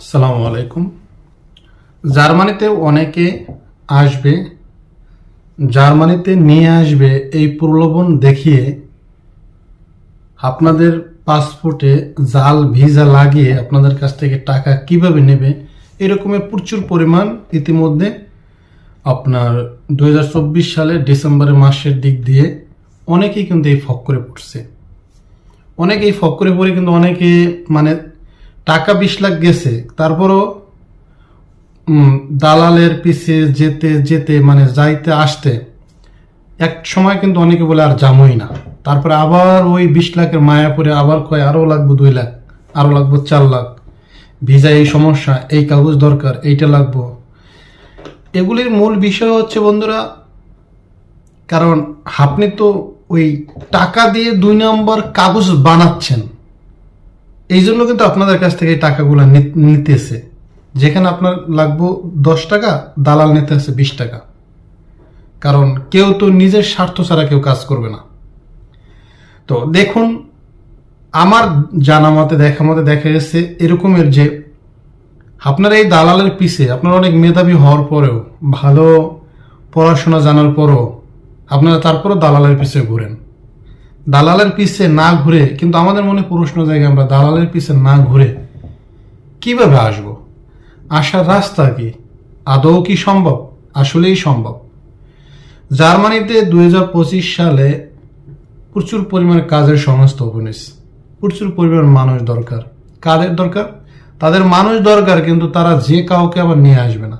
আসসালামু আলাইকুম। জার্মানিতে অনেকে আসবে, জার্মানিতে নিয়ে আসবে এই প্রলোভন দেখিয়ে আপনাদের পাসপোর্টে জাল, ভিসা লাগিয়ে আপনাদের কাছ থেকে টাকা কীভাবে নেবে এরকমের প্রচুর পরিমাণ ইতিমধ্যে আপনার দু সালে ডিসেম্বরের মাসের দিক দিয়ে অনেকেই কিন্তু এই ফক্করে পড়ছে। অনেকেই এই ফক্করে পড়ে কিন্তু অনেকে মানে টাকা বিশ লাখ গেছে, তারপরও দালালের পিছে যেতে যেতে মানে যাইতে, আসতে, এক সময় কিন্তু অনেকে বলে আর জামই না। তারপরে আবার ওই বিশ লাখের মায়া পরে আবার কয় আরও লাগবো দুই লাখ আরও লাগবো চার লাখ। ভিসা এই সমস্যা, এই কাগজ দরকার, এইটা লাগবো। এগুলির মূল বিষয় হচ্ছে বন্ধুরা, কারণ আপনি তো ওই টাকা দিয়ে দুই নম্বর কাগজ বানাচ্ছেন। এই জন্য কিন্তু আপনাদের কাছ থেকে এই টাকাগুলো নিতেছে। যেখানে আপনার লাগবো দশ টাকা, দালাল নিতে আছে বিশ টাকা। কারণ কেউ তো নিজের স্বার্থ ছাড়া কেউ কাজ করবে না। তো দেখুন, আমার জানা মতে, দেখা মতে দেখা গেছে এরকমের যে আপনার এই দালালের পিছে আপনার অনেক মেধাবী হওয়ার পরেও, ভালো পড়াশোনা জানার পরও আপনারা তারপরও দালালের পিছে ঘুরেন। দালালের পিছে না ঘুরে, কিন্তু আমাদের মনে প্রশ্ন জায়গায় আমরা দালালের পিছে না ঘুরে কীভাবে আসব? আসার রাস্তা কি? আদৌ কি সম্ভব? আসলেই সম্ভব। জার্মানিতে দু হাজার পঁচিশ সালে প্রচুর পরিমাণে কাজের ওপেন হয়েছে প্রচুর পরিমাণ মানুষ দরকার। কাদের দরকার? তাদের মানুষ দরকার, কিন্তু তারা যে কাউকে আবার নিয়ে আসবে না।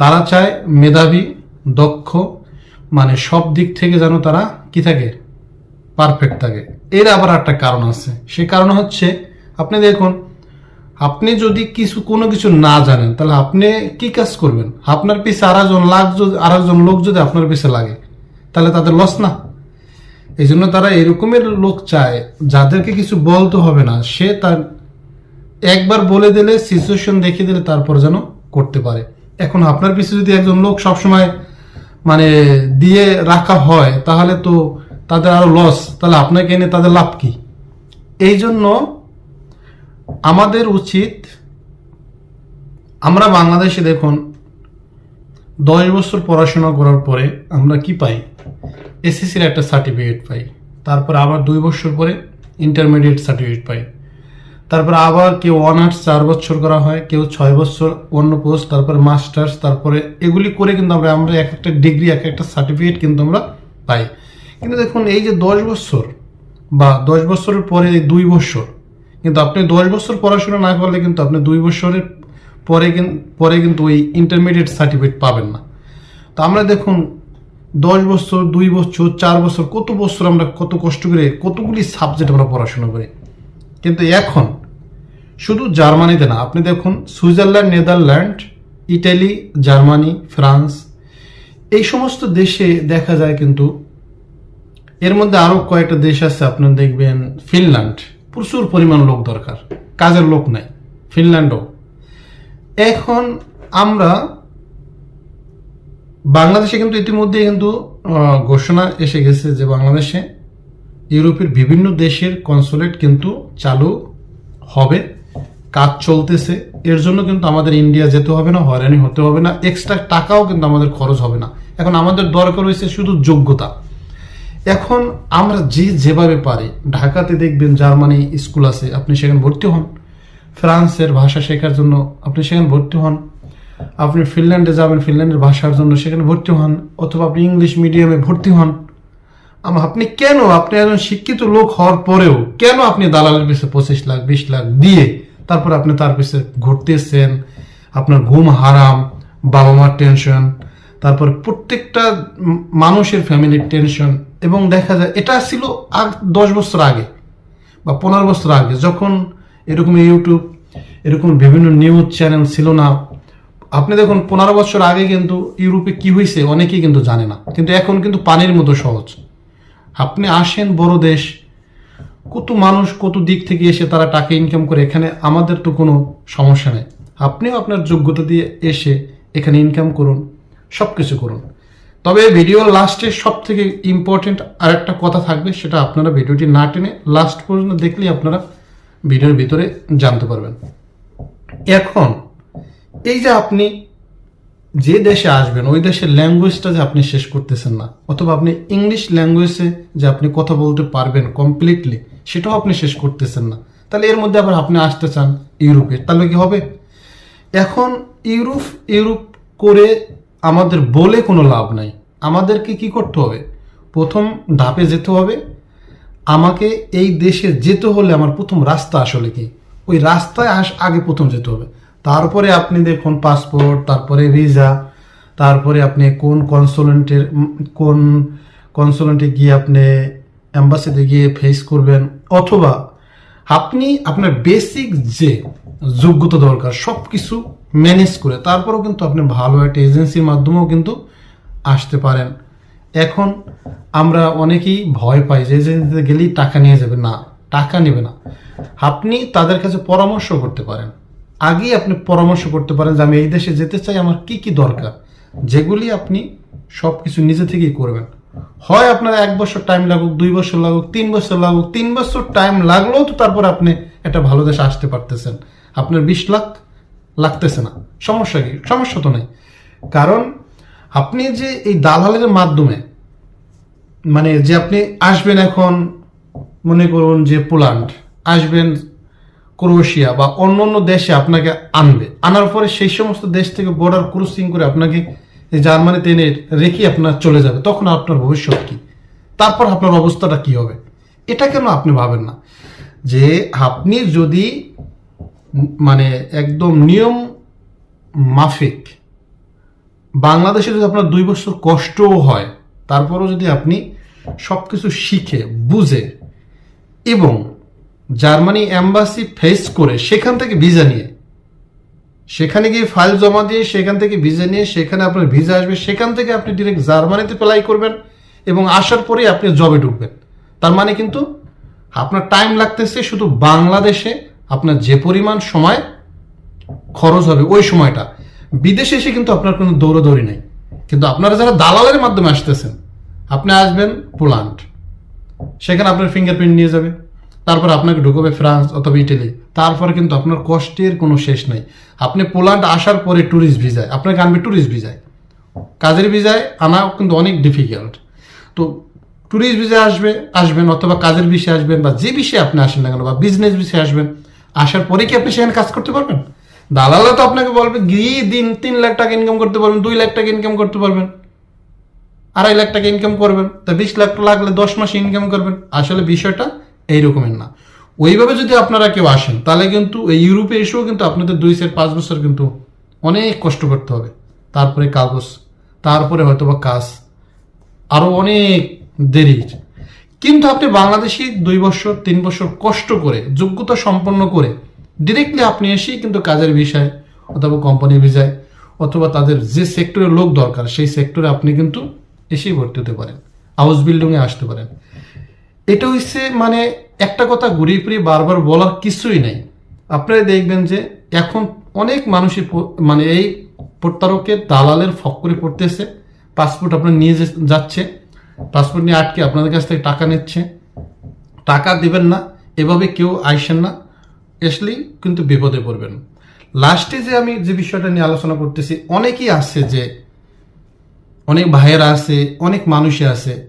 তারা চায় মেধাবী, দক্ষ মানে সব দিক থেকে যেন তারা কি থাকে? পারফেক্ট থাকে। এর আবার একটা কারণ আছে। সে কারণ হচ্ছে, আপনি দেখুন, আপনি যদি কিছু, কোনো কিছু না জানেন, তাহলে আপনি কি কাজ করবেন? আপনার পিছে আরেকজন লাখ যদি, আরেকজন লোক যদি আপনার পিছে লাগে, তাহলে তাদের লস না। এই জন্য তারা এরকমের লোক চায়, যাদেরকে কিছু বলতে হবে না। সে তার, একবার বলে দিলে সিচুয়েশন দেখিয়ে দিলে তারপর যেন করতে পারে। এখন আপনার পিছনে যদি একজন লোক সবসময় মানে দিয়ে রাখা হয়, তাহলে তো তাদের আরও লস তাহলে আপনাকে এনে তাদের লাভ কি? এই জন্য আমাদের উচিত, আমরা বাংলাদেশে দেখুন, দশ বছর পড়াশোনা করার পরে আমরা কি পাই? এসএসসির একটা সার্টিফিকেট পাই। তারপর আবার দুই বছর পরে ইন্টারমিডিয়েট সার্টিফিকেট পাই। তারপর আবার কেউ অনার্স চার বছর করা হয়, কেউ ছয় বছর অন্য পোস্ট তারপরে মাস্টার্স তারপরে এগুলি করে কিন্তু আমরা আমরা এক একটা ডিগ্রি এক একটা সার্টিফিকেট কিন্তু আমরা পাই। কিন্তু দেখুন, এই যে দশ বছর বা দশ বছরের পরে দুই বছর, কিন্তু আপনি দশ বছর পড়াশোনা না করলে কিন্তু আপনি দুই বছরের পরে কিন- পরে কিন্তু ওই ইন্টারমিডিয়েট সার্টিফিকেট পাবেন না। তো আমরা দেখুন, দশ বছর, দুই বছর, চার বছর, কত বছর আমরা কত কষ্ট করে, কতগুলি সাবজেক্ট আমরা পড়াশোনা করি। কিন্তু এখন শুধু জার্মানিতে না, আপনি দেখুন, Switzerland, Netherland, Italy, Germany, France, এই সমস্ত দেশে দেখা যায় কিন্তু এর মধ্যে আরও কয়েকটা দেশ আছে, আপনার দেখবেন, ফিনল্যান্ড। প্রচুর পরিমাণ লোক দরকার, কাজের লোক নাই, ফিনল্যান্ডও। এখন আমরা বাংলাদেশে কিন্তু ইতিমধ্যে কিন্তু ঘোষণা এসে গেছে যে বাংলাদেশে ইউরোপের বিভিন্ন দেশের কনসুলেট কিন্তু চালু হবে, কাজ চলতেছে। এর জন্য কিন্তু আমাদের ইন্ডিয়া যেতে হবে না, হয়রানি হতে হবে না এক্সট্রা টাকাও কিন্তু আমাদের খরচ হবে না। এখন আমাদের দরকার হয়েছে শুধু যোগ্যতা। এখন আমরা যে যেভাবে পারি, ঢাকাতে দেখবেন জার্মানি স্কুল আছে, আপনি সেখানে ভর্তি হন। ফ্রান্সের ভাষা শেখার জন্য আপনি সেখানে ভর্তি হন। আপনি ফিনল্যান্ডে যাবেন, ফিনল্যান্ডের ভাষার জন্য সেখানে ভর্তি হন, অথবা আপনি ইংলিশ মিডিয়ামে ভর্তি হন। আপনি কেন, আপনি একজন শিক্ষিত লোক হওয়ার পরেও কেন আপনি দালালের পিছিয়ে পঁচিশ লাখ, বিশ লাখ দিয়ে তারপর আপনি তার পিছিয়ে ঘুরতেছেন, আপনার ঘুম হারাম বাবা মার টেনশন তারপর প্রত্যেকটা মানুষের ফ্যামিলির টেনশন এবং দেখা যায়, এটা ছিল আগ দশ বছর আগে বা পনেরো বছর আগে, যখন এরকম ইউটিউব এরকম বিভিন্ন নিউজ চ্যানেল ছিল না। আপনি দেখুন, পনেরো বছর আগে কিন্তু ইউরোপে কি হয়েছে অনেকেই কিন্তু জানে না। কিন্তু এখন কিন্তু পানির মতো সহজ। আপনি আসেন বড় দেশ, কত মানুষ কত দিক থেকে এসে তারা টাকা ইনকাম করে, এখানে আমাদের তো কোনো সমস্যা নেই। আপনিও আপনার যোগ্যতা দিয়ে এসে এখানে ইনকাম করুন সব কিছু করুন। তবে ভিডিও লাস্টে সব থেকে ইম্পর্টেন্ট আরেকটা কথা থাকবে, সেটা আপনারা ভিডিওটি না টেনে লাস্ট পর্যন্ত দেখলেই আপনারা ভিডিওর ভিতরে জানতে পারবেন। এখন, এই যে আপনি যে দেশে আসবেন, ওই দেশের ল্যাঙ্গুয়েজটা যে আপনি শেষ করতেছেন না, অথবা আপনি ইংলিশ ল্যাঙ্গুয়েজে যে আপনি কথা বলতে পারবেন কমপ্লিটলি সেটাও আপনি শেষ করতেছেন না। তাহলে এর মধ্যে আবার আপনি আসতে চান ইউরোপে, তাহলে কি হবে? এখন ইউরোপ ইউরোপ করে আমাদের বলে কোনো লাভ নাই। আমাদেরকে কি করতে হবে? প্রথম ধাপে যেতে হবে। আমাকে এই দেশে যেতে হলে আমার প্রথম রাস্তা আসলে কি? ওই রাস্তায় আস, আগে প্রথম যেতে হবে। তারপরে আপনি দেখুন পাসপোর্ট তারপরে ভিসা তারপরে আপনি কোন কনসুলেন্টের কোন কনসুলেন্টে গিয়ে আপনি অ্যাম্বাসিতে গিয়ে ফেস করবেন, অথবা আপনি আপনার বেসিক যে যোগ্যতা দরকার সব কিছু ম্যানেজ করে, তারপরেও কিন্তু আপনি ভালো একটা এজেন্সির মাধ্যমেও কিন্তু আসতে পারেন। এখন আমরা অনেকেই ভয় পাই যে এজেন্সিতে গেলেই টাকা নিয়ে যাবে। না, টাকা নেবে না। আপনি তাদের কাছে পরামর্শ করতে পারেন। আগেই আপনি পরামর্শ করতে পারেন যে আমি এই দেশে যেতে চাই, আমার কি কি দরকার? যেগুলি আপনি সব কিছু নিজে থেকেই করবেন। হয় আপনার এক বছর টাইম লাগুক, দুই বছর লাগুক, তিন বছর লাগুক, তিন বছর টাইম লাগলেও তো তারপর আপনি একটা ভালো দেশে আসতে পারতেছেন। আপনার বিশ লাখ লাগতেছে না। সমস্যা কি? সমস্যা তো নেই। কারণ আপনি যে এই দালালের মাধ্যমে মানে যে আপনি আসবেন এখন, মনে করুন যে পোল্যান্ড, আসবেন ক্রোয়েশিয়া বা অন্য অন্য দেশে আপনাকে আনবে। আনার পরে সেই সমস্ত দেশ থেকে বর্ডার ক্রসিং করে আপনাকে এই জার্মানিতে এনে রেখে আপনার চলে যাবে। তখন আপনার ভবিষ্যৎ কি? তারপর আপনার অবস্থাটা কি হবে? এটা কেন আপনি ভাবেন না? যে আপনি যদি মানে একদম নিয়ম মাফিক। বাংলাদেশে যদি আপনার দুই বছর কষ্টও হয়, তারপরও যদি আপনি সব কিছু শিখে, বুঝে এবং জার্মানি অ্যাম্বাসি ফেস করে সেখান থেকে ভিসা নিয়ে, সেখানে গিয়ে ফাইল জমা দিয়ে সেখান থেকে ভিসা নিয়ে, সেখানে আপনার ভিসা আসবে, সেখান থেকে আপনি ডিরেক্ট জার্মানিতে অ্যাপ্লাই করবেন এবং আসার পরেই আপনি জবে ঢুকবেন। তার মানে কিন্তু আপনার টাইম লাগতেছে শুধু বাংলাদেশে আপনার যে পরিমাণ সময় খরচ হবে ওই সময়টা। বিদেশে এসে কিন্তু আপনার কোনো দৌড়াদৌড়ি নেই। কিন্তু আপনারা যারা দালালের মাধ্যমে আসতেছেন, আপনি আসবেন পোল্যান্ড। সেখানে আপনার ফিঙ্গারপ্রিন্ট নিয়ে যাবে। তারপর আপনাকে ঢুকবে ফ্রান্স অথবা ইটালি। তারপরে কিন্তু আপনার কষ্টের কোনো শেষ নেই। আপনি পোল্যান্ড আসার পরে ট্যুরিস্ট ভিজায় আপনাকে আনবে ট্যুরিস্ট ভিজায় কাজের ভিজায় আনাও কিন্তু অনেক ডিফিকাল্ট তো ট্যুরিস্ট ভিসায় আসবে, আসবেন অথবা কাজের বিষয়ে আসবেন বা যে বিষয়ে আপনি আসেন না কেন বা বিজনেস বিষয়ে আসবেন আসার পরে কি আপনি সেখানে কাজ করতে পারবেন? দালালা তো আপনাকে বলবে, গিয়ে দিন তিন লাখ টাকা ইনকাম করতে পারবেন, দুই লাখ টাকা ইনকাম করতে পারবেন, আড়াই লাখ টাকা ইনকাম করবেন, তা বিশ লাখ লাগলে দশ মাসে ইনকাম করবেন। আসলে বিষয়টা এই রকমের না। ওইভাবে যদি আপনারা কেউ আসেন, তাহলে কিন্তু এই ইউরোপে এসেও কিন্তু আপনাদের দুই চার পাঁচ বছর কিন্তু অনেক কষ্ট করতে হবে। তারপরে কাগজ, তারপরে হয়তো বা কাজ আরও অনেক দেরি। কিন্তু আপনি বাংলাদেশি দুই বছর, তিন বছর কষ্ট করে, যোগ্যতা সম্পন্ন করে ডিরেক্টলি আপনি এসেই কিন্তু কাজের বিষয় অথবা কোম্পানির বিষয় অথবা তাদের যে সেক্টরে লোক দরকার, সেই সেক্টরে আপনি কিন্তু এসেই ভর্তি হতে পারেন হাউস বিল্ডিংয়ে আসতে পারেন। এটা হচ্ছে মানে একটা কথা ঘুরিয়ে ফিরিয়ে বারবার বলার কিছুই নেই। আপনারা দেখবেন যে এখন অনেক মানুষই মানে এই প্রতারকের দালালের ফক্করে পড়তেছে পাসপোর্ট আপনার নিয়ে যাচ্ছে। পাসপোর্ট নিয়ে আটকে আপনাদের কাছ থেকে টাকা নিচ্ছে। টাকা দিবেন না, এভাবে কেউ আইসেন না। আসলেই কিন্তু বিপদে পড়বেন। লাস্টে যে আমি যে বিষয়টা নিয়ে আলোচনা করতেছি, অনেকেই আসছে যে, অনেক ভাইয়েরা আছে, অনেক মানুষই আছে,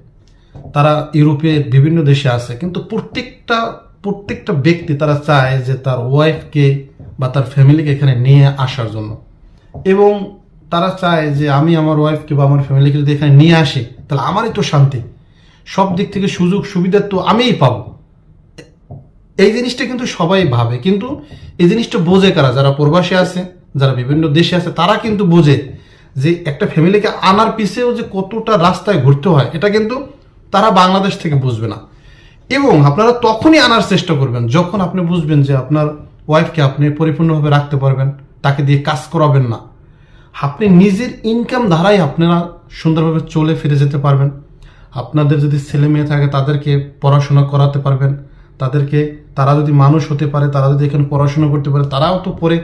তারা ইউরোপে বিভিন্ন দেশে আছে, কিন্তু প্রত্যেকটা প্রত্যেকটা ব্যক্তি তারা চায় যে তার ওয়াইফকে বা তার ফ্যামিলিকে এখানে নিয়ে আসার জন্য। এবং তারা চায় যে আমি আমার ওয়াইফকে বা আমার ফ্যামিলিকে যদি এখানে নিয়ে আসি তাহলে আমারই তো শান্তি। সব দিক থেকে সুযোগ, সুবিধা তো আমিই পাবো। এই জিনিসটা কিন্তু সবাই ভাবে, কিন্তু এই জিনিসটা বোঝে কারা? যারা প্রবাসী আছে, যারা বিভিন্ন দেশে আছে, তারা কিন্তু বোঝে যে একটা ফ্যামিলিকে আনার পিছেও যে কতটা রাস্তায় ঘুরতে হয়, এটা কিন্তু তারা বাংলাদেশ থেকে বুঝবে না। এবং আপনারা তখনই আনার চেষ্টা করবেন, যখন আপনি বুঝবেন যে আপনার ওয়াইফকে আপনি পরিপূর্ণভাবে রাখতে পারবেন, তাকে দিয়ে কাজ করাবেন না। আপনি নিজের ইনকাম ধারাই আপনারা সুন্দরভাবে চলে ফিরে যেতে পারবেন। আপনাদের যদি ছেলে মেয়ে থাকে, তাদেরকে পড়াশোনা করাতে পারবেন। তাদেরকে, তারা যদি মানুষ হতে পারে, তারা যদি এখানে পড়াশোনা করতে পারে, তারাও তো পরে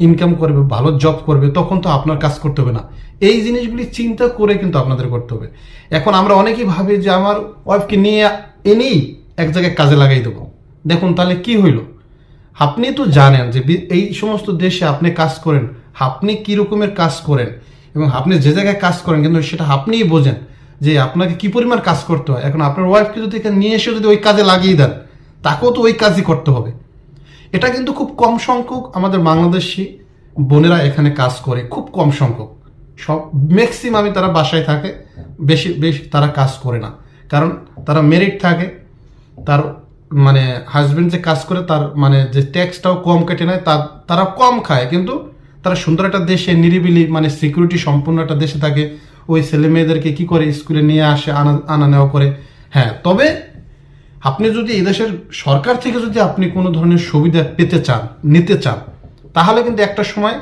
ইনকাম করবে, ভালো জব করবে, তখন তো আপনার কাজ করতে হবে না। এই জিনিসগুলি চিন্তা করে কিন্তু আপনাদের করতে হবে। এখন আমরা অনেকেই ভাবি যে আমার ওয়াইফকে নিয়ে এনেই এক জায়গায় কাজে লাগাই দেবো। দেখুন, তাহলে কি হইল? আপনি তো জানেন যে এই সমস্ত দেশে আপনি কাজ করেন। আপনি কি রকমের কাজ করেন? এবং আপনি যে জায়গায় কাজ করেন, কিন্তু সেটা আপনিই বোঝেন যে আপনাকে কি পরিমাণ কাজ করতে হয়। এখন আপনার ওয়াইফকে যদি এখানে নিয়ে এসে যদি ওই কাজে লাগিয়ে দেন, তাকেও তো ওই কাজই করতে হবে। এটা কিন্তু খুব কম সংখ্যক আমাদের বাংলাদেশি বোনেরা এখানে কাজ করে, খুব কম সংখ্যক। সব ম্যাক্সিমামই তারা বাসায় থাকে, বেশি বেশি তারা কাজ করে না। কারণ তারা মেরিট থাকে, তার মানে হাজবেন্ড যে কাজ করে, তার মানে যে ট্যাক্সটাও কম কেটে নেয় তারা কম খায়। কিন্তু তারা সুন্দর একটা দেশে নিরিবিলি মানে সিকিউরিটি সম্পূর্ণ একটা দেশে থাকে। ওই ছেলে মেয়েদেরকে কি করে স্কুলে নিয়ে আসে, আনা আনা নেওয়া করে? হ্যাঁ তবে আপনি যদি এই দেশের সরকার থেকে যদি আপনি কোনো ধরনের সুবিধা পেতে চান, নিতে চান, তাহলে কিন্তু একটা সময়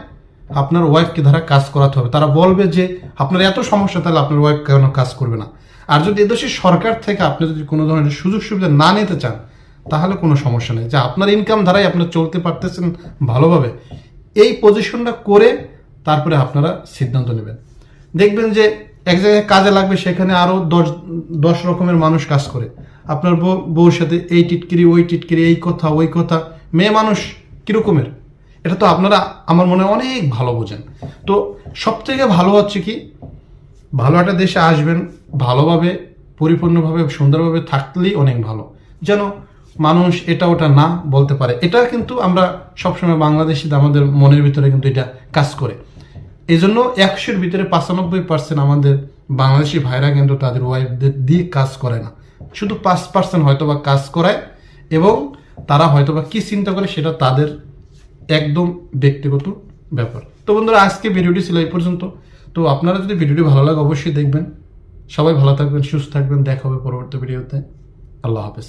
আপনার ওয়াইফকে দ্বারা কাজ করাতে হবে। তারা বলবে যে, আপনার এত সমস্যা, তাহলে আপনার ওয়াইফ কেন কাজ করবে না? আর যদি এদেশের সরকার থেকে আপনি যদি কোনো ধরনের সুযোগ সুবিধা না নিতে চান, তাহলে কোনো সমস্যা নেই। যে আপনার ইনকাম দ্বারাই আপনার চলতে পারতেছেন ভালোভাবে। এই পজিশনটা করে তারপরে আপনারা সিদ্ধান্ত নেবেন। দেখবেন যে এক জায়গায় কাজে লাগবে, সেখানে আরও দশ দশ রকমের মানুষ কাজ করে। আপনার বউ, বউর সাথে এই টিটকিরি, ওই টিটকিরি, এই কথা, ওই কথা, মেয়ে মানুষ কীরকমের? এটা তো আপনারা, আমার মনে অনেক ভালো বোঝেন। তো সব থেকে ভালো হচ্ছে কি, ভালো একটা দেশে আসবেন, ভালোভাবে, পরিপূর্ণভাবে, সুন্দরভাবে থাকলেই অনেক ভালো। যেন মানুষ এটা ওটা না বলতে পারে। এটা কিন্তু আমরা সবসময় বাংলাদেশিতে আমাদের মনের ভিতরে কিন্তু এটা কাজ করে। এই জন্য একশোর ভিতরে পাঁচানব্বই পার্সেন্ট আমাদের বাংলাদেশি ভাইরা কিন্তু তাদের ওয়াইফদের দিয়ে কাজ করে না। শুধু পাঁচ পার্সেন্ট হয়তো বা কাজ করায় এবং তারা হয়তো বা কি চিন্তা করে সেটা তাদের একদম ব্যক্তিগত ব্যাপার। তো বন্ধুরা, আজকে ভিডিওটি ছিল এই পর্যন্ত। তো আপনারা যদি ভিডিওটি ভালো লাগে অবশ্যই দেখবেন। সবাই ভালো থাকবেন, সুস্থ থাকবেন। দেখা হবে পরবর্তী ভিডিওতে। আল্লাহ হাফেজ।